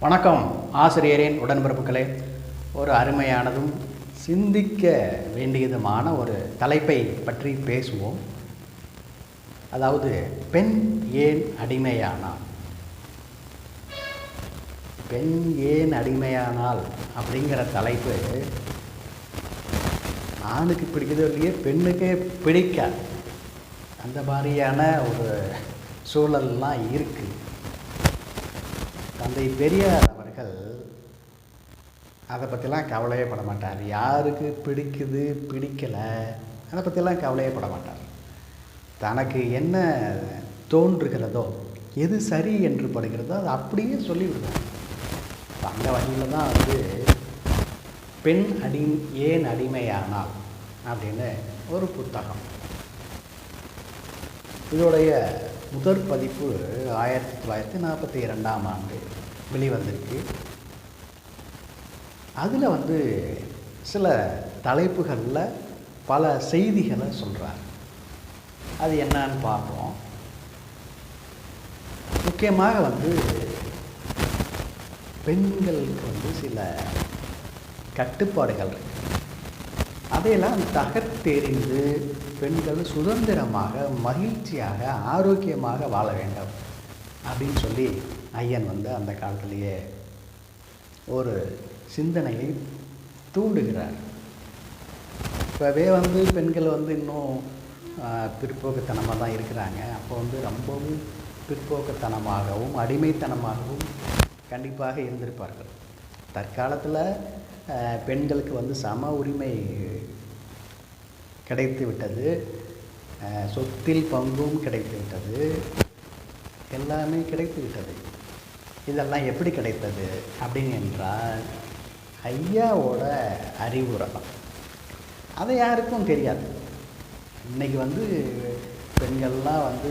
வணக்கம் ஆசிரியரின் உடன்பிறப்புகளே. ஒரு அருமையானதும் சிந்திக்க வேண்டியதுமான ஒரு தலைப்பை பற்றி பேசுவோம். அதாவது பெண் ஏன் அடிமையானால்? பெண் ஏன் அடிமையானால் அப்படிங்கிற தலைப்பு ஆணுக்கு பிடிக்கிறது இல்லையே பெண்ணுக்கே பிடிக்காது. அந்த மாதிரியான ஒரு சூழல்லாம் இருக்குது தந்தை பெரியார் அவர்கள் அதை பற்றிலாம் கவலையே பட மாட்டார். யாருக்கு பிடிக்குது பிடிக்கலை அதை பற்றிலாம் கவலையே பட மாட்டார். தனக்கு என்ன தோன்றுகிறதோ எது சரி என்று படுகிறதோ அதை அப்படியே சொல்லிவிடுவார். அந்த வகையில் தான் வந்து பெண் அடி ஏன் அடிமையானால் அப்படின்னு ஒரு புத்தகம். இதோடைய முதற் பதிப்பு ஆயிரத்தி தொள்ளாயிரத்தி நாற்பத்தி இரண்டாம் ஆண்டு வெளிவந்திருக்கு. அதில் வந்து சில தலைப்புகளில் பல செய்திகளை சொல்கிறார் அது என்னன்னு பார்ப்போம். முக்கியமாக வந்து பெண்களுக்கு வந்து சில கட்டுப்பாடுகள் இருக்கு. அதையெல்லாம் தகர்த்தெறிந்து பெண்கள் சுதந்திரமாக மகிழ்ச்சியாக ஆரோக்கியமாக வாழ வேண்டும் அப்படின்னு சொல்லி ஐயன் வந்து அந்த காலத்திலேயே ஒரு சிந்தனையை தூண்டுகிறார். இப்போவே வந்து பெண்கள் வந்து இன்னும் பிற்போக்குத்தனமாக தான் இருக்கிறாங்க. அப்போ வந்து ரொம்பவும் பிற்போக்குத்தனமாகவும் அடிமைத்தனமாகவும் கண்டிப்பாக இருந்திருப்பார்கள். தற்காலத்தில் பெண்களுக்கு வந்து சம உரிமை கிடைத்து விட்டது சொத்தில் பங்கும் கிடைத்து விட்டது எல்லாமே கிடைத்து விட்டது இதெல்லாம் எப்படி கிடைத்தது அப்படின்னு என்றால் ஐயாவோட அறிவுரை. அதை அது யாருக்கும் தெரியாது. இன்னைக்கு வந்து பெண்கள்லாம் வந்து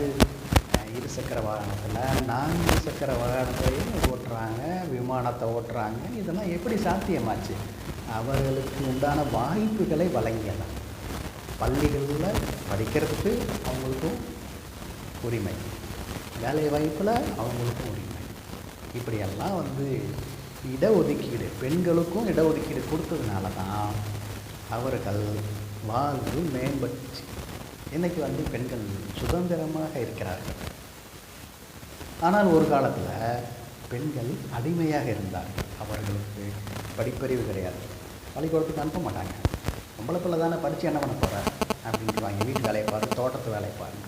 இருசக்கர வாகனத்தில் நான்கு சக்கர வாகனத்தையும் ஓட்டுறாங்க விமானத்தை ஓட்டுறாங்க. இதெல்லாம் எப்படி சாத்தியமாச்சு? அவர்களுக்கு உண்டான வாய்ப்புகளை வழங்கலாம் பள்ளிகளில் படிக்கிறதுக்கு அவங்களுக்கும் உரிமை. வேலை வாய்ப்பில் அவங்களுக்கும் உரிமை. இப்படியெல்லாம் வந்து இடஒதுக்கீடு பெண்களுக்கும் இடஒதுக்கீடு கொடுத்ததுனால தான் அவர்கள் வாழ்வு மேம்பட்டுச்சு. இன்றைக்கி வந்து பெண்கள் சுதந்திரமாக இருக்கிறார்கள். ஆனால் ஒரு காலத்தில் பெண்கள் அடிமையாக இருந்தார்கள். அவர்களுக்கு படிப்பறிவு கிடையாது. பள்ளிக்கூடத்துக்கு அனுப்ப மாட்டாங்க. பொம்பளை பிள்ளை தானே படித்து என்ன பண்ண போகிறேன் அப்படின்ட்டுவாங்க வீட்டு வேலையை பாரு தோட்டத்து வேலையை பாருங்க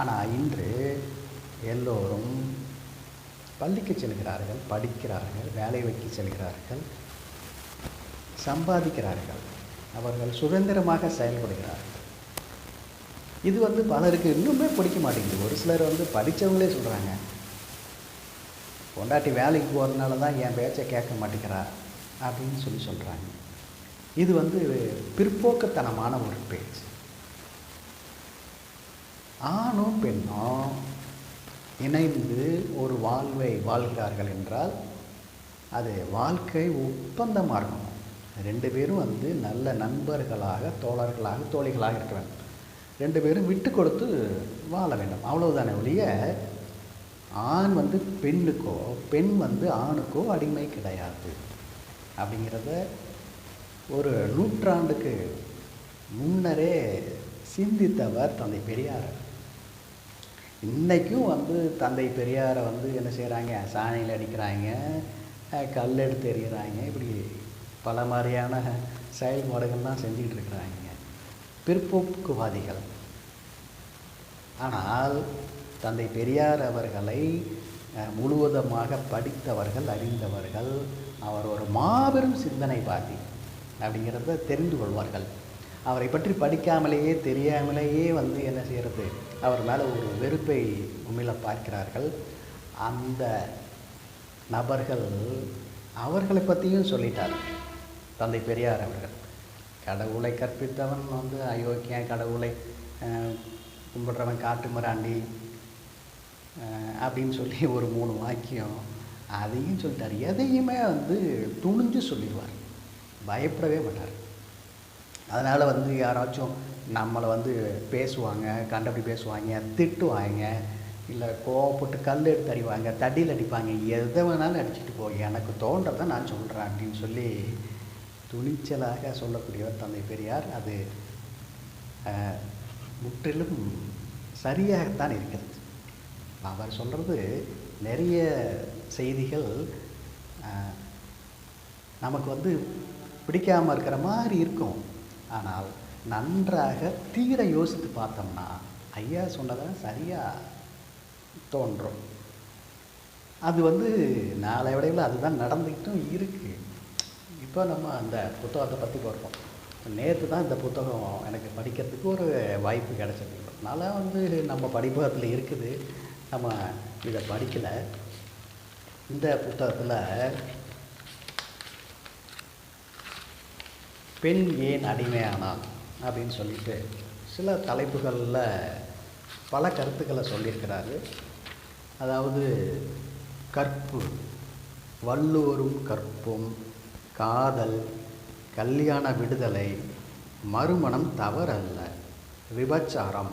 ஆனால் இன்று எல்லோரும் பள்ளிக்கு செல்கிறார்கள் படிக்கிறார்கள் வேலை வைக்க செல்கிறார்கள் சம்பாதிக்கிறார்கள். அவர்கள் சுதந்திரமாக செயல்படுகிறார்கள். இது வந்து பலருக்கு இன்னுமே பிடிக்க மாட்டேங்குது. ஒரு சிலர் வந்து படித்தவங்களே சொல்கிறாங்க பொண்டாட்டி வேலைக்கு போகிறதுனால தான் என் பேச்சை கேட்க மாட்டேங்கிறா அப்படின்னு சொல்லி சொல்கிறாங்க இது வந்து பிற்போக்குத்தனமான ஒரு பேச்சு. ஆணும் பெண்ணும் இணைந்து ஒரு வாழ்வை வாழ்கிறார்கள் என்றால் அது வாழ்க்கை ஒப்பந்தமாக இருக்கணும் ரெண்டு பேரும் வந்து நல்ல நண்பர்களாக தோழர்களாக தோழிகளாக இருக்க வேண்டும். ரெண்டு பேரும் விட்டு கொடுத்து வாழ வேண்டும். அவ்வளவுதானே ஒழிய ஆண் வந்து பெண்ணுக்கோ பெண் வந்து ஆணுக்கோ அடிமை கிடையாது. அப்படிங்கிறத ஒரு நூற்றாண்டுக்கு முன்னரே சிந்தித்தவர் தந்தை பெரியார். இன்றைக்கும் வந்து தந்தை பெரியாரை வந்து என்ன செய்கிறாங்க சாணியில் அடிக்கிறாங்க கல் எடுத்து எறிகிறாங்க இப்படி பல மாதிரியான செயல்பாடுகள்லாம் செஞ்சுக்கிட்டு இருக்கிறாங்க. பிற்போக்குவாதிகள். ஆனால் தந்தை பெரியார் அவர்களை முழுவதமாக முழுவதுமாக படித்தவர்கள் அறிந்தவர்கள் அவர் ஒரு மாபெரும் சிந்தனை சிந்தனைவாதி அப்படிங்கிறத தெரிந்து கொள்வார்கள். அவரை பற்றி படிக்காமலேயே தெரியாமலேயே வந்து என்ன செய்கிறது அவர் மேலே ஒரு வெறுப்பை உண்மையில பார்க்கிறார்கள். அந்த நபர்கள் அவர்களை பற்றியும் சொல்லிட்டார். தந்தை பெரியார் அவர்கள் கடவுளை கற்பித்தவன் வந்து அயோக்கியன் கடவுளை கும்பிடுறவன் காட்டு மிராண்டி அப்படின்னு சொல்லி ஒரு மூணு வாக்கியம் அதையும் சொல்லிட்டார். எதையுமே வந்து துணிஞ்சு சொல்லிடுவார். பயப்படவே மாட்டார். அதனால் வந்து யாராச்சும் நம்மளை வந்து பேசுவாங்க கண்டபடி பேசுவாங்க திட்டுவாங்க இல்லை கோவப்பட்டு கல் எடுத்து அடிவாங்க தடியில் அடிப்பாங்க எதை வேணாலும் அடிச்சுட்டு போய் எனக்கு தோன்றதை நான் சொல்கிறேன் அப்படின்னு சொல்லி துணிச்சலாக சொல்லக்கூடியவர் தந்தை பெரியார். அது முற்றிலும் சரியாகத்தான் இருக்கிறது. அவர் சொல்கிறது நிறைய செய்திகள் நமக்கு வந்து பிடிக்காமல் இருக்கிற மாதிரி இருக்கும். ஆனால் நன்றாக தீர யோசித்து பார்த்தோம்னா ஐயா சொன்னதை சரியாக தோன்றும். அது வந்து நாளை விடையில் அதுதான் நடந்துக்கிட்டும் இருக்குது இப்போ நம்ம அந்த புத்தகத்தை பற்றி பார்ப்போம். நேற்று தான் இந்த புத்தகம் எனக்கு படிக்கிறதுக்கு ஒரு வாய்ப்பு கிடச்சது. அதனால் வந்து நம்ம படிப்பகத்தில் இருக்குது. நம்ம இதை படிக்கலை. இந்த புத்தகத்தில் பெண் ஏன் அடிமையானால் அப்படின்னு சொல்லிட்டு சில தலைப்புகளில் பல கருத்துக்களை சொல்லியிருக்கிறாரு. அதாவது கற்பு வள்ளுவரும் கற்பும் காதல் கல்யாண விடுதலை மறுமணம் தவறல்ல விபச்சாரம்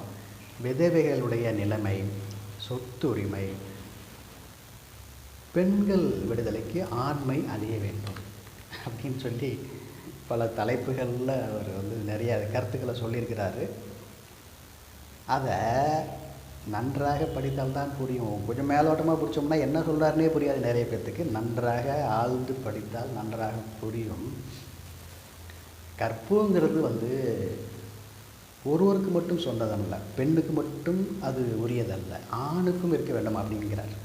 விதவைகளுடைய நிலைமை சொத்துரிமை. பெண்கள் விடுதலைக்கு ஆண்மை அழிய வேண்டும் அப்படின்னு சொல்லி பல தலைப்புகளில் அவர் வந்து நிறைய கருத்துக்களை சொல்லியிருக்கிறாரு. அதை நன்றாக படித்தால்தான் புரியும். கொஞ்சம் மேலோட்டமாக பிடிச்சோம்னா என்ன சொல்கிறாருனே புரியாது நிறைய பேர்த்துக்கு. நன்றாக ஆழ்ந்து படித்தால் நன்றாக புரியும். கற்புங்கிறது வந்து ஒருவருக்கு மட்டும் சொன்னதல்ல பெண்ணுக்கு மட்டும் அது உரியதல்ல ஆணுக்கும் இருக்க வேண்டும் அப்படிங்கிறார்.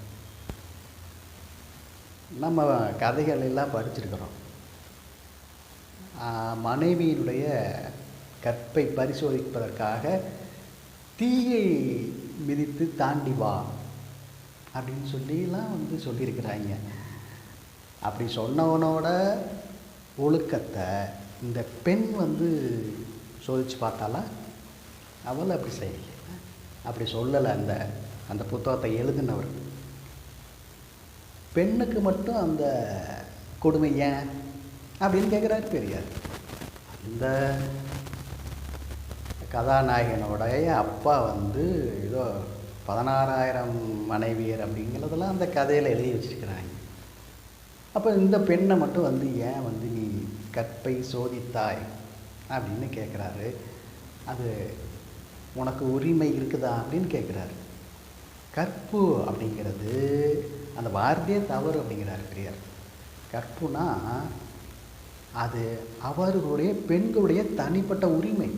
நம்ம கதைகள் எல்லாம் படிச்சிருக்கிறோம். மனைவியினுடைய கற்பை பரிசோதிப்பதற்காக தீயை மிதித்து தாண்டி வா அப்படின்னு சொல்லிலாம் வந்து சொல்லியிருக்கிறாங்க. அப்படி சொன்னவனோட ஒழுக்கத்தை இந்த பெண் வந்து சோதிச்சு பார்த்தாலாம் அவள் அப்படி செய்யலை. அப்படி சொல்லலை அந்த அந்த புத்தகத்தை எழுதினவர். பெண்ணுக்கு மட்டும் அந்த கொடுமை ஏன்? அப்படின்னு கேட்குறாரு பெரியார். அந்த கதாநாயகனுடைய அப்பா வந்து ஏதோ பதினாறாயிரம் மனைவியர் அப்படிங்கிறதெல்லாம் அந்த கதையில் எழுதி வச்சிருக்கிறாங்க. அப்போ இந்த பெண்ணை மட்டும் வந்து ஏன் வந்து நீ கற்பை சோதித்தாய் அப்படின்னு கேட்குறாரு அது உனக்கு உரிமை இருக்குதா அப்படின்னு கேட்குறாரு கற்பு அப்படிங்கிறது அந்த வார்த்தையே தவறு அப்படிங்கிறாரு பெரியார். கற்புனா அது அவர்களுடைய பெண்களுடைய தனிப்பட்ட உரிமை.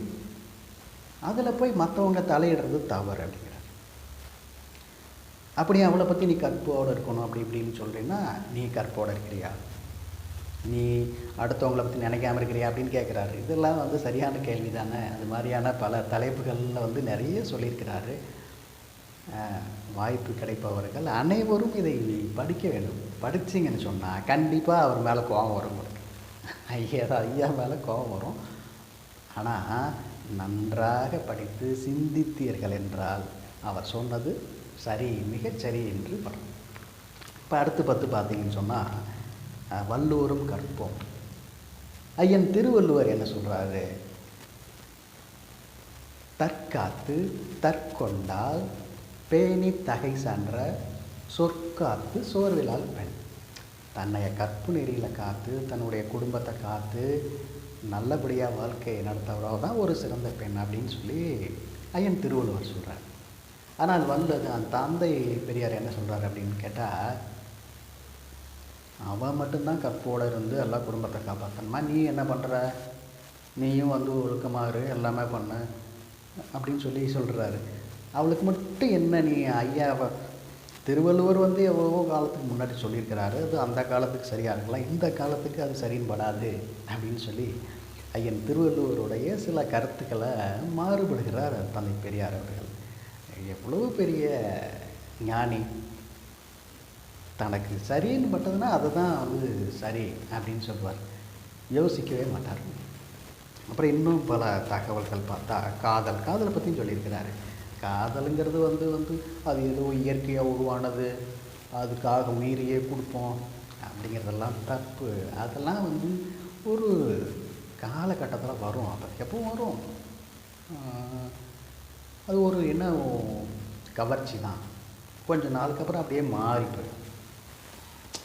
அதில் போய் மற்றவங்க தலையிடுறது தவறு அப்படிங்கிறார். அப்படி அவளை பற்றி நீ கற்போடு இருக்கணும் அப்படி இப்படின்னு சொல்கிறீன்னா நீ கற்போடு இருக்கிறியா? நீ அடுத்தவங்கள பற்றி நினைக்காம இருக்கிறியா அப்படின்னு கேட்குறாரு இதெல்லாம் வந்து சரியான கேள்வி தானே அது மாதிரியான பல தலைப்புகளில் வந்து நிறைய சொல்லியிருக்கிறாரு. வாய்ப்பு கிடைப்பவர்கள் அனைவரும் இதை படிக்க வேண்டும். படித்தீங்கன்னு சொன்னால் கண்டிப்பாக அவர் மேலே கோபம் வரும் உங்களுக்கு. ஐயா ஐயா மேலே கோபம் வரும். ஆனால் நன்றாக படித்து சிந்தித்தீர்கள் என்றால் அவர் சொன்னது சரி மிகச்சரி என்று படம் இப்போ அடுத்து பத்து பார்த்தீங்கன்னு சொன்னால் வல்லூரும் கற்போம். ஐயன் திருவள்ளுவர் என்ன சொல்கிறாரு தற்காத்து தற்கொண்டால் பேணி தகை சான்ற சொற்காத்து சோர்விலால் பெண். தன்னைய கற்பு நெறியில் காத்து தன்னுடைய குடும்பத்தை காத்து நல்லபடியாக வாழ்க்கையை நடத்துகிறவ தான் ஒரு சிறந்த பெண் அப்படின்னு சொல்லி ஐயன் திருவள்ளுவர் சொல்கிறார் ஆனால் வந்தது அந்த தந்தை பெரியார் என்ன சொல்கிறார் அப்படின்னு கேட்டால் அவன் மட்டும்தான் கற்போடு இருந்து எல்லா குடும்பத்தை காப்பாற்றணுமா நீ என்ன பண்ணுற நீயும் வந்து ஒழுக்கமாறு எல்லாமே பண்ணு அப்படின்னு சொல்லி சொல்கிறாரு அவளுக்கு மட்டும் என்ன நீ ஐயாவை திருவள்ளுவர் வந்து எவ்வளவோ காலத்துக்கு முன்னாடி சொல்லியிருக்கிறாரு அது அந்த காலத்துக்கு சரியாக இருக்கலாம் இந்த காலத்துக்கு அது சரின்னு படாது அப்படின்னு சொல்லி ஐயன் திருவள்ளுவருடைய சில கருத்துக்களை மாறுபடுகிறார் தந்தை பெரியார் அவர்கள். எவ்வளோ பெரிய ஞானி தனக்கு சரின்னு பட்டதுன்னா அதை தான் வந்து சரி அப்படின்னு சொல்லுவார். யோசிக்கவே மாட்டார். அப்புறம் இன்னும் பல தகவல்கள் பார்த்தா காதல் காதலை பற்றியும் சொல்லியிருக்கிறாரு. காதலுங்கிறது வந்து வந்து அது ஏதோ இயற்கையாக உருவானது. அதுக்காக உயிரையே கொடுப்போம். அப்படிங்கிறதெல்லாம் தப்பு. அதெல்லாம் வந்து ஒரு காலகட்டத்தில் வரும். அது எப்போ வரும். அது ஒரு என்ன கவர்ச்சி தான் கொஞ்ச நாளுக்கு அப்புறம் அப்படியே மாறி போயிடும்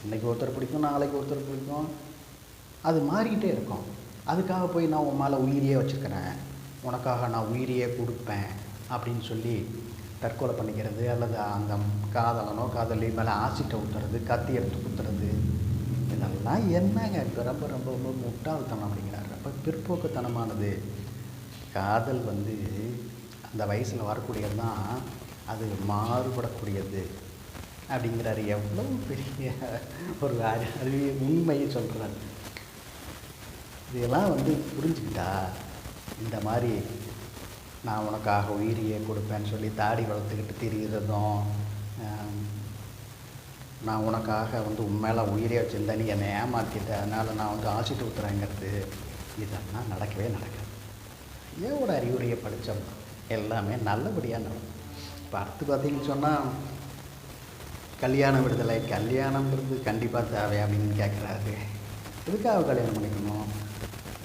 இன்றைக்கி ஒருத்தர் பிடிக்கும் நாளைக்கு ஒருத்தர் பிடிக்கும். அது மாறிக்கிட்டே இருக்கும். அதுக்காக போய் நான் உன் மேலே உயிரியே வச்சுக்கிறேன் உனக்காக நான் உயிரியே கொடுப்பேன். அப்படின்னு சொல்லி தற்கொலை பண்ணிக்கிறது அல்லது அந்த காதலனோ காதலி மேலே ஆசிட்டை ஊற்றுறது கத்தி எடுத்து குத்துறது இதெல்லாம் என்னங்க? இப்போ ரொம்ப ரொம்ப ரொம்ப முட்டாள்தனம் அப்படிங்கிறார். ரொம்ப பிற்போக்குத்தனமானது. காதல் வந்து அந்த வயசில் வரக்கூடியது தான் அது மாறுபடக்கூடியது அப்படிங்கிறாரு. எவ்வளோ பெரிய ஒரு அறி அறிவிய உண்மையை சொல்கிறார் இதெல்லாம் வந்து புரிஞ்சுக்கிட்டா இந்த மாதிரி நான் உனக்காக உயிரியை கொடுப்பேன்னு சொல்லி தாடி வளர்த்துக்கிட்டு திரிகிறதும் நான் உனக்காக வந்து உன் மேலே உயிரே வச்சுருந்தேன் நீ என்னை ஏமாற்றிட்டேன் அதனால் நான் வந்து ஆசிட்டு ஊற்றுறேங்கிறது இதெல்லாம் நடக்கவே நடக்காது. ஏவோட அறிவுரையை படித்தோம் எல்லாமே நல்லபடியாக நடக்கும். இப்போ அடுத்து பார்த்தீங்கன்னு சொன்னால் கல்யாண விடுதலை கல்யாணம்ன்றது கண்டிப்பாக தேவை அப்படின்னு கேட்குறாரு எதுக்காக கல்யாணம் பண்ணிக்கணும்?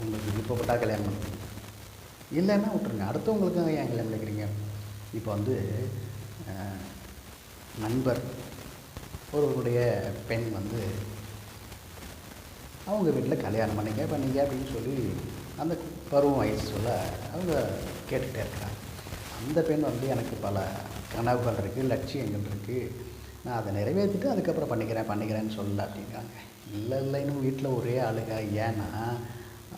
உங்களுக்கு விருப்பப்பட்டால் கல்யாணம் பண்ணிக்கணும். இல்லைன்னா விட்டுருங்க. அடுத்தவங்களுக்காக ஏன் கல்யாணம் பண்ணிக்கிறீங்க இப்போ வந்து நண்பர் ஒருவருடைய பெண் வந்து அவங்க வீட்டில் கல்யாணம் பண்ணிங்க பண்ணீங்க அப்படின்னு சொல்லி அந்த பருவம் வயசு சொல்ல அவங்க கேட்டுகிட்டே இருக்கிறாங்க அந்த பெண் வந்து எனக்கு பல கனவுகள் இருக்குது லட்சியங்கள் இருக்குது நான் அதை நிறைவேற்றிட்டு அதுக்கப்புறம் பண்ணிக்கிறேன் பண்ணிக்கிறேன்னு சொல்லல அப்படிங்கிறாங்க இல்லை இல்லை இன்னும் வீட்டில் ஒரே ஆளுங்க. ஏன்னா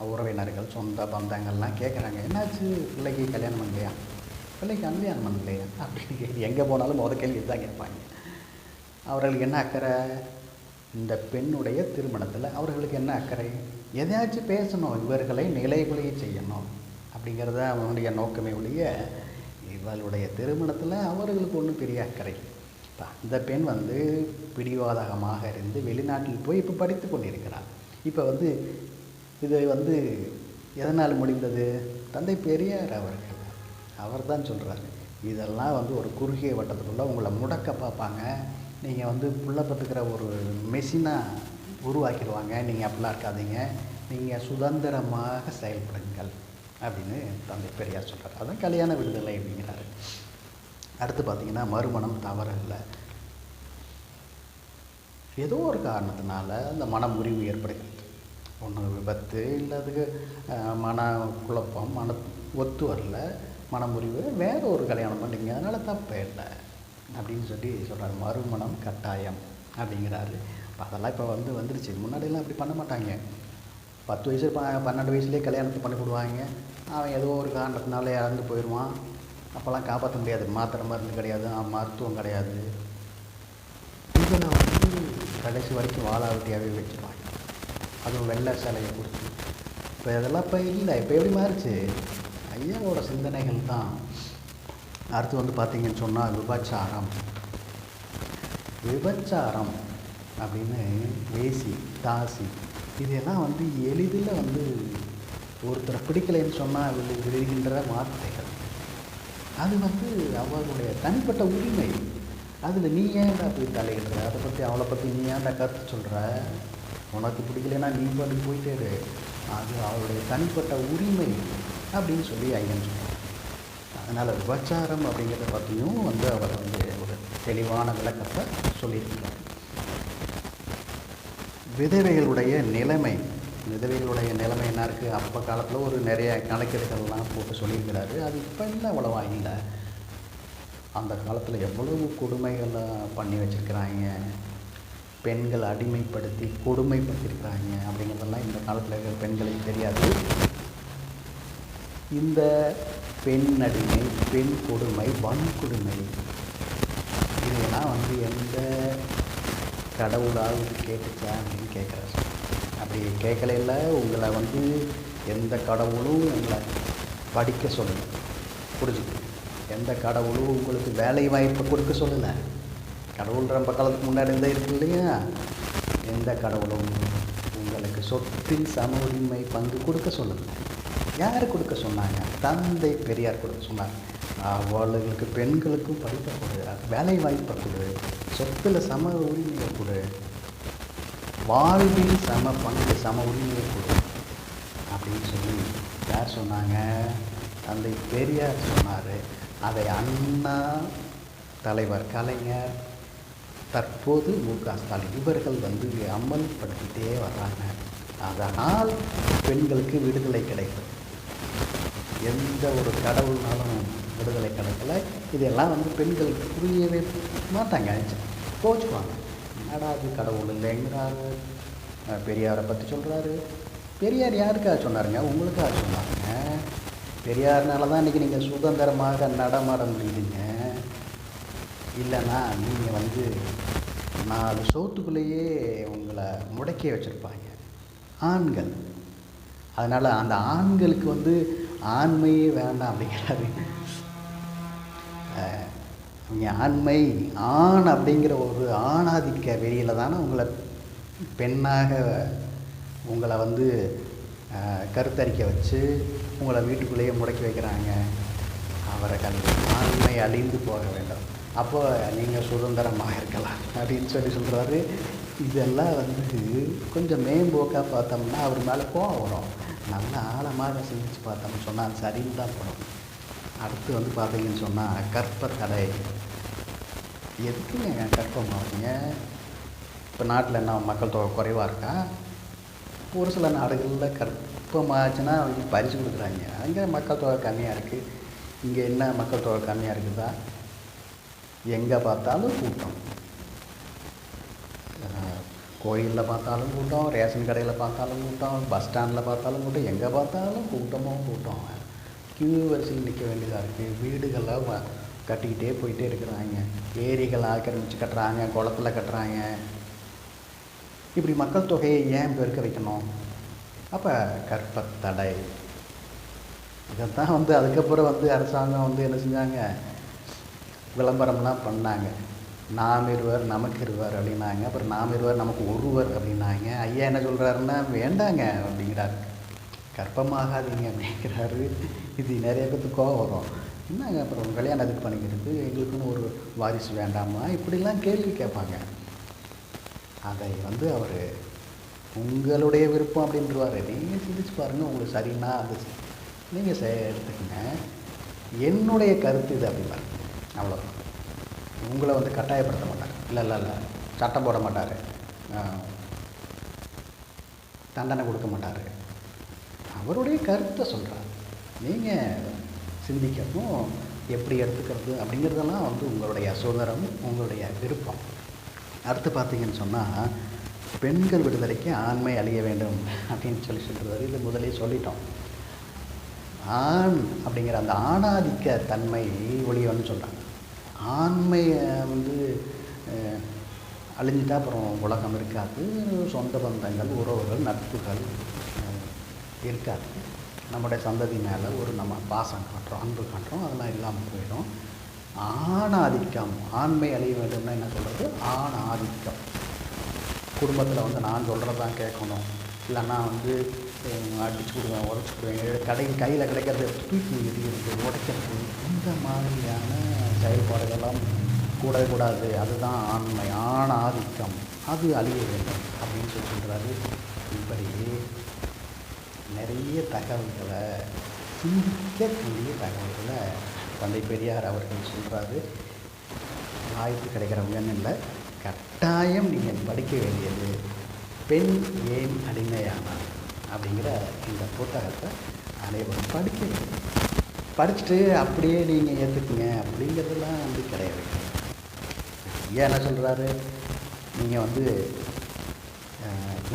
உறவினர்கள் சொந்த பந்தங்கள்லாம் கேட்குறாங்க என்னாச்சு? பிள்ளைக்கு கல்யாணம் பண்ணலையா? பிள்ளைக்கு கல்யாணம் பண்ணலையா? அப்படின்னு கேட்டு எங்கே போனாலும் முத கேள்வி தான் கேட்பாங்க. அவர்களுக்கு என்ன அக்கறை? இந்த பெண்ணுடைய திருமணத்தில் அவர்களுக்கு என்ன அக்கறை? எதையாச்சும் பேசணும் இவர்களை நிலைகுலைய செய்யணும் அப்படிங்கிறத அவனுடைய நோக்கமே ஒழிய இவளுடைய திருமணத்தில் அவர்களுக்கு ஒன்றும் பெரிய அக்கறை இப்போ அந்த பெண் வந்து பிடிவாதகமாக இருந்து வெளிநாட்டில் போய் இப்போ படித்து கொண்டிருக்கிறார் இப்போ வந்து இது வந்து எதனால் முடிந்தது? தந்தை பெரியார் அவர்கள். அவர் தான் சொல்கிறாரு இதெல்லாம் வந்து ஒரு குறுகிய வட்டத்துக்குள்ளே உங்களை முடக்க பார்ப்பாங்க. நீங்கள் வந்து புள்ள பத்துக்கிற ஒரு மெஷினாக உருவாக்கிடுவாங்க. நீங்கள் அப்படிலாம் இருக்காதீங்க. நீங்கள் சுதந்திரமாக செயல்படுங்கள் அப்படின்னு தந்தை பெரியார் சொல்கிறார் அதான் கல்யாண விடுதலை அப்படிங்கிறாரு. அடுத்து பார்த்தீங்கன்னா மறுமணம் தவறில்லை ஏதோ ஒரு காரணத்தினால அந்த மன முறிவு ஏற்படுகிறது. ஒன்று விபத்து இல்லை. அதுக்கு மன குழப்பம் மன ஒத்து வரல மனமுறிவு வேறு ஒரு கல்யாணம் பண்ணிங்க அதனால் தப்பே இல்லை அப்படின்னு சொல்லி சொல்கிறார் மறுமணம் கட்டாயம் அப்படிங்கிறாரு. இப்போ அதெல்லாம் இப்போ வந்து வந்துருச்சு. முன்னாடியெல்லாம் அப்படி பண்ண மாட்டாங்க. பத்து வயசு ப பன்னெண்டு வயசுலேயே கல்யாணத்தை பண்ணி விடுவாங்க அவன் ஏதோ ஒரு காரணத்தினால இறந்து போயிடுவான். அப்போல்லாம் காப்பாற்ற முடியாது. மாத்திரை மருந்து கிடையாது மருத்துவம் கிடையாது. இவனை வந்து கடைசி வரைக்கும் வாழாவட்டியாகவே வச்சுருவாங்க அதுவும் வெள்ளை சிலையை கொடுத்து இப்போ இதெல்லாம் இப்போ இல்லை இப்போ எப்படி மாறிச்சு? ஐயாவோட சிந்தனைகள் தான். அடுத்து வந்து பார்த்தீங்கன்னு சொன்னால் விபச்சாரம். விபச்சாரம் அப்படின்னு வேசி தாசி இதெல்லாம் வந்து எளிதில் வந்து ஒருத்தரை பிடிக்கலைன்னு சொன்னால் விழு விழுகின்ற வார்த்தைகள். அது வந்து அவர்களுடைய தனிப்பட்ட உரிமை. அதில் நீ ஏன்டா போய் தலையிடுற? அதை பற்றி அவளை பற்றி நீ ஏன்டா கருத்து சொல்கிற உனக்கு பிடிக்கலன்னா நீ பாட்டுக்கு போயிட்டே இரு. அது அவருடைய தனிப்பட்ட உரிமை அப்படின்னு சொல்லி ஐயன் சொன்னார் அதனால் விபச்சாரம் அப்படிங்கிறத பற்றியும் வந்து அவர் வந்து ஒரு தெளிவான விளக்கத்தை சொல்லியிருக்கிறார். விதவைகளுடைய நிலைமை விதவைகளுடைய நிலைமை என்ன இருக்குது அப்போ காலத்தில் ஒரு நிறைய கணக்கெடுகள்லாம் போட்டு சொல்லியிருக்கிறாரு. அது இப்போ இல்லை அவ்வளோவா இல்லை. அந்த காலத்தில் எவ்வளவு கொடுமைகளை பண்ணி வச்சுருக்கிறாங்க. பெண்களை அடிமைப்படுத்தி கொடுமைப்படுத்தியிருக்கிறாங்க அப்படிங்கிறதெல்லாம் இந்த காலத்தில் இருக்கிற பெண்களுக்கு தெரியாது. இந்த பெண் அடிமை பெண் கொடுமை வன்கொடுமை இதெல்லாம் வந்து எந்த கடவுளாவது கேட்டுச்சா அப்படின்னு கேட்குறாரு அப்படி கேட்கலையில் உங்களை வந்து எந்த கடவுளும் உங்களை படிக்க சொல்லலை புரிஞ்சுக்கணும் எந்த கடவுளும் உங்களுக்கு வேலை வாய்ப்பு கொடுக்க சொல்லலை. கடவுள் ரொம்ப காலத்துக்கு முன்னாடி இருந்தால் இருக்கு இல்லையா? எந்த கடவுளும் உங்களுக்கு சொத்தில் சம உரிமை பங்கு கொடுக்க சொல்லுது யார் கொடுக்க சொன்னாங்க? தந்தை பெரியார் கொடுக்க சொன்னாங்க அவளுக்கு பெண்களுக்கும் படிப்பை கொடு வேலை வாய்ப்பை கொடு சொத்தில் சம உரிமையை கொடு வாழ்வில் சம பங்கு சம உரிமையை கொடு அப்படின்னு சொல்லி யார் சொன்னாங்க? தந்தை பெரியார் சொன்னார். அதை அண்ணா தலைவர் கலைஞர் தற்போது மு க ஸ்டாலின் இவர்கள் வந்து அமல்படுத்திட்டே வர்றாங்க. அதனால் பெண்களுக்கு விடுதலை கிடைக்கும். எந்த ஒரு கடவுள்னாலும் விடுதலை கிடைக்கல. இதெல்லாம் வந்து பெண்களுக்கு புரியவே மாட்டாங்க. கோச்சுவாங்க என்னடா அது கடவுள் இல்லைங்கிறாரு. பெரியாரை பற்றி சொல்கிறாரு பெரியார் யாருக்காக சொன்னாருங்க? உங்களுக்காக சொன்னாருங்க. பெரியார்னால தான் இன்றைக்கி நீங்கள் சுதந்திரமாக நடமாட முடியுதுங்க. இல்லைன்னா நீங்கள் வந்து நாலு சோத்துக்குள்ளேயே உங்களை முடக்கி வச்சுருப்பாங்க. ஆண்கள். அதனால் அந்த ஆண்களுக்கு வந்து ஆண்மையே வேண்டாம் அப்படிங்கிறாரு. அவங்க ஆண்மை ஆண் அப்படிங்கிற ஒரு ஆணாதிக்க வெளியில் தானே உங்களை பெண்ணாக உங்களை வந்து கருத்தரிக்க வச்சு உங்களை வீட்டுக்குள்ளேயே முடக்கி வைக்கிறாங்க. அவரை கல்வி ஆண்மை அழிந்து போக வேண்டும். அப்போ நீங்கள் சுதந்திரமாக இருக்கலாம் அப்படின்னு சொல்லி சொல்கிறாரு இதெல்லாம் வந்து கொஞ்சம் மேம்போக்காக பார்த்தோம்னா அவர் மேலே கோவம் வரும். நல்ல ஆழமாக சிந்திச்சு பார்த்தோம்னு சொன்னால் சரின்னு தான் படும் அடுத்து வந்து பார்த்தீங்கன்னு சொன்னால் கற்பத்தடை எதுக்குங்க கற்பமாகுங்க இப்போ நாட்டில் என்ன மக்கள் தொகை குறைவாக இருக்கா? ஒரு சில நாடுகளில் கற்பமாச்சுன்னா அவங்க பரிசு கொடுக்குறாங்க. அங்கே மக்கள் தொகை கம்மியாக இருக்குது இங்கே என்ன மக்கள் தொகை கம்மியாக இருக்குதா? எங்கே பார்த்தாலும் கூட்டம். கோயிலில் பார்த்தாலும் கூட்டம் ரேஷன் கடையில் பார்த்தாலும் கூட்டம் பஸ் ஸ்டாண்டில் பார்த்தாலும் கூட்டம் எங்கே பார்த்தாலும் கூட்டமும் கூட்டம். கியூ வரிசையில் நிற்க வேண்டியதாக இருக்குது வீடுகளை கட்டிக்கிட்டே போயிட்டே இருக்கிறாங்க. ஏரிகள் ஆக்கிரமிச்சு கட்டுறாங்க குளத்துல கட்டுறாங்க. இப்படி மக்கள் தொகையை ஏன் பெருக்க வைக்கணும்? அப்போ கற்பத்தடை. இதைத்தான் வந்து அதுக்கப்புறம் வந்து அரசாங்கம் வந்து என்ன செஞ்சாங்க? விளம்பரம்லாம் பண்ணாங்க. நாம் இருவர் நமக்கு இருவர் அப்படின்னாங்க. அப்புறம் நாம் இருவர் நமக்கு ஒருவர் அப்படின்னாங்க. ஐயா என்ன சொல்கிறாருன்னா வேண்டாங்க அப்படிங்கிறாரு. கர்ப்பமாகாதீங்க அப்படிங்கிறாரு. இது நிறைய பேருக்கு கோவம் வரும். என்னங்க அப்புறம் கல்யாணம் எதுக்கு பண்ணிக்கிறது? எங்களுக்குன்னு ஒரு வாரிசு வேண்டாமா? இப்படிலாம் கேள்வி கேட்பாங்க. அதை வந்து அவர் உங்களுடைய விருப்பம் அப்படின்றவார். நீங்கள் சிந்திச்சு பாருங்கள் உங்களுக்கு சரின்னா அது நீங்கள் செய்ய எடுத்துக்கங்க. என்னுடைய கருத்து இது அப்படிம்பாரு. அவ்வளோதான் உங்களை வந்து கட்டாயப்படுத்த மாட்டார். இல்லை இல்லை இல்லை. சட்டம் போட மாட்டார். தண்டனை கொடுக்க மாட்டார். அவருடைய கருத்தை சொல்கிறார் நீங்கள் சிந்திக்கிறதும் எப்படி எடுத்துக்கிறது அப்படிங்கிறதெல்லாம் வந்து உங்களுடைய சுதந்திரம் உங்களுடைய விருப்பம். அடுத்து பார்த்தீங்கன்னு சொன்னால் பெண்கள் விடுதலைக்கு ஆண்மை அழிய வேண்டும் அப்படின்னு சொல்லி சொல்கிறது இது முதலே சொல்லிட்டோம். ஆண் அப்படிங்கிற அந்த ஆணாதிக்க தன்மை ஒழியோன்னு சொல்கிறாங்க ஆண்மையை வந்து அழிஞ்சிட்டா அப்புறம் உலகம் இருக்காது. சொந்த பந்தங்கள் உறவுகள் நட்புகள் இருக்காது. நம்முடைய சந்ததி மேலே ஒரு நம்ம பாசம் காட்டுறோம் அன்பு காட்டுறோம் அதெல்லாம் இல்லாமல் போயிடும். ஆணாதிக்கம் ஆண்மை அழிய வேண்டும்னா என்ன சொல்கிறது ஆண் ஆதிக்கம். குடும்பத்தில் வந்து நான் சொல்கிறது தான் கேட்கணும். இல்லைன்னா வந்து அடிச்சு விடுவேன் உடச்சி விடுவேன் கடை கையில் கிடைக்கிறத தூக்கி எறிகிறது உடைக்கிறது இந்த மாதிரியான செயல்பாடுகளெல்லாம் கூடவே கூடாது. அதுதான் ஆண்மை. ஆண் ஆதிக்கம். அது அழிய வேண்டும் அப்படின்னு சொல்லி சொல்கிறாரு இப்படி நிறைய தகவல்களை சிந்திக்கக்கூடிய தகவல்களை தந்தை பெரியார் அவர்கள் சொல்கிறாரு வாய்ப்பு கிடைக்கிறவங்கன்னு இல்லை. கட்டாயம் நீங்கள் படிக்க வேண்டியது பெண் ஏன் அடிமையானார் அப்படிங்கிற இந்த புத்தகத்தை அனைவரும் படிக்க வேண்டும். படிச்சுட்டு அப்படியே நீங்கள் ஏற்றுக்குங்க அப்படிங்கிறதெல்லாம் வந்து கிடையாது. ஏன் என்ன சொல்கிறாரு நீங்கள் வந்து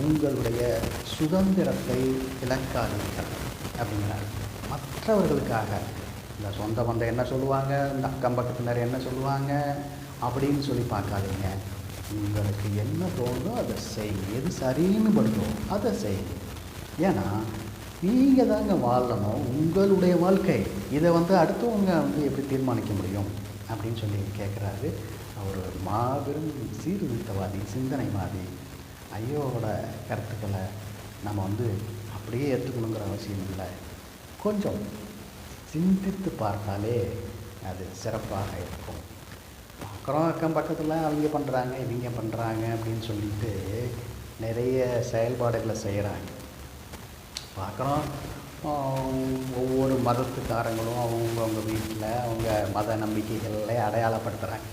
உங்களுடைய சுதந்திரத்தை இழக்காதீர்கள் அப்படிங்கிறாரு. மற்றவர்களுக்காக இந்த சொந்த பந்தம் என்ன சொல்லுவாங்க? இந்த அக்கம் பக்கத்தினர் என்ன சொல்லுவாங்க? அப்படின்னு சொல்லி பார்க்காதீங்க. உங்களுக்கு என்ன தோணுதோ அதை செய்யுங்க எது சரின்னு படுதோ அதை செய்யுங்க ஏன்னா நீங்கள் தாங்க வாழணும். உங்களுடைய வாழ்க்கை. இதை வந்து அடுத்தவங்க வந்து எப்படி தீர்மானிக்க முடியும்? அப்படின்னு சொல்லி கேட்குறாரு அவர் மாபெரும் சீர்திருத்தவாதி சிந்தனைவாதி. ஐயோவோட கருத்துக்களை நம்ம வந்து அப்படியே ஏற்றுக்கணுங்கிற அவசியம் இல்லை. கொஞ்சம் சிந்தித்து பார்த்தாலே அது சிறப்பாக இருக்கும். பார்க்குறோம் அக்கம் பக்கத்தில் அவங்க பண்ணுறாங்க இவங்க பண்ணுறாங்க அப்படின்னு சொல்லிட்டு நிறைய செயல்பாடுகளை செய்கிறாங்க பார்க்குறோம். ஒவ்வொரு மதத்துக்காரங்களும் அவங்கவுங்க வீட்டில் அவங்க மத நம்பிக்கைகளில் அடையாளப்படுத்துகிறாங்க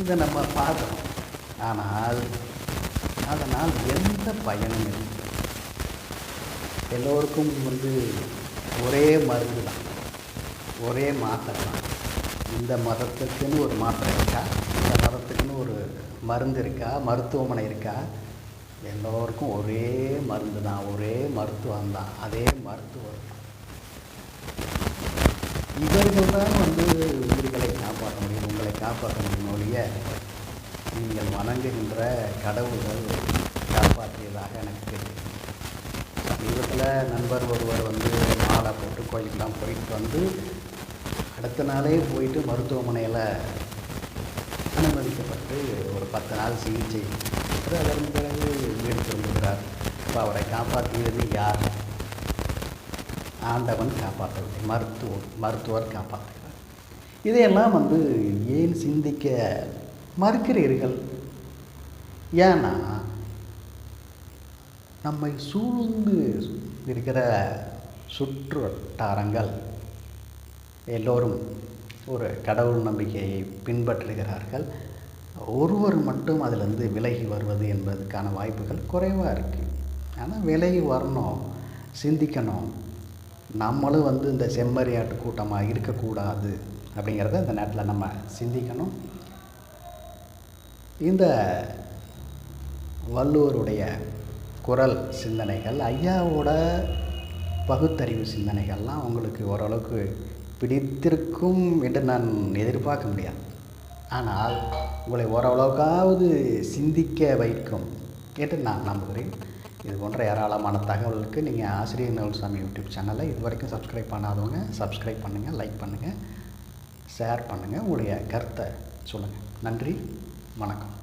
இதை நம்ம பார்க்குறோம் ஆனால் அதனால் எந்த பயனும் இல்லை. எல்லோருக்கும் வந்து ஒரே மருந்து தான். ஒரே மாத்திரை தான். இந்த மதத்துக்குன்னு ஒரு மாத்திரை இருக்கா? இந்த மதத்துக்குன்னு ஒரு மருந்து இருக்கா? மருத்துவமனை இருக்கா? எல்லோருக்கும் ஒரே மருந்து தான் ஒரே மருத்துவம் தான் அதே மருத்துவர் தான் இவர்கள் தான் வந்து உயிர்களை காப்பாற்ற முடியும் உங்களை காப்பாற்ற முடியும் ஒழிய நீங்கள் வணங்குகின்ற கடவுள்கள் காப்பாற்றியதாக எனக்கு தெரியும். சமீபத்தில் நண்பர் ஒருவர் வந்து மாலை போட்டு கோயிலுக்கெல்லாம் போயிட்டு வந்து அடுத்த நாளே போயிட்டு மருத்துவமனையில் அனுமதிக்கப்பட்டு ஒரு பத்து நாள் சிகிச்சை பெற்று அதன் பிறகு வீடு திரும்புகிறார் இப்போ அவரை காப்பாற்றியது யார்? ஆண்டவன் காப்பாற்றவில்லை மருத்துவர் மருத்துவர் காப்பாற்றுகிறார். இதையெல்லாம் வந்து ஏன் சிந்திக்க மறுக்கிறீர்கள்? ஏன்னா நம்மை சூழ்ந்து இருக்கிற சுற்று வட்டாரங்கள் எல்லோரும் ஒரு கடவுள் நம்பிக்கையை பின்பற்றுகிறார்கள். ஒருவர் மட்டும் அதிலிருந்து விலகி வருவது என்பதற்கான வாய்ப்புகள் குறைவாக இருக்குது ஆனால் விலகி வரணும் சிந்திக்கணும். நம்மளும் வந்து இந்த செம்மறியாட்டு கூட்டமாக இருக்கக்கூடாது அப்படிங்கிறத இந்த நேரத்தில் நம்ம சிந்திக்கணும். இந்த வள்ளுவருடைய குரல் சிந்தனைகள் ஐயாவோட பகுத்தறிவு சிந்தனைகள்லாம் உங்களுக்கு ஓரளவுக்கு பிடித்திருக்கும் என்று நான் எதிர்பார்க்க முடியாது. ஆனால் உங்களை ஓரளவுக்காவது சிந்திக்க வைக்கும். கேட்டு நான் நம்புகிறேன். இது போன்ற ஏராளமான தகவலுக்கு நீங்கள் ஆசிரியர் நவல்சாமி யூடியூப் சேனலை இது வரைக்கும் சப்ஸ்கிரைப் பண்ணாதவங்க சப்ஸ்கிரைப் பண்ணுங்கள் லைக் பண்ணுங்கள் ஷேர் பண்ணுங்கள் உங்களுடைய கருத்தை சொல்லுங்கள் நன்றி வணக்கம்.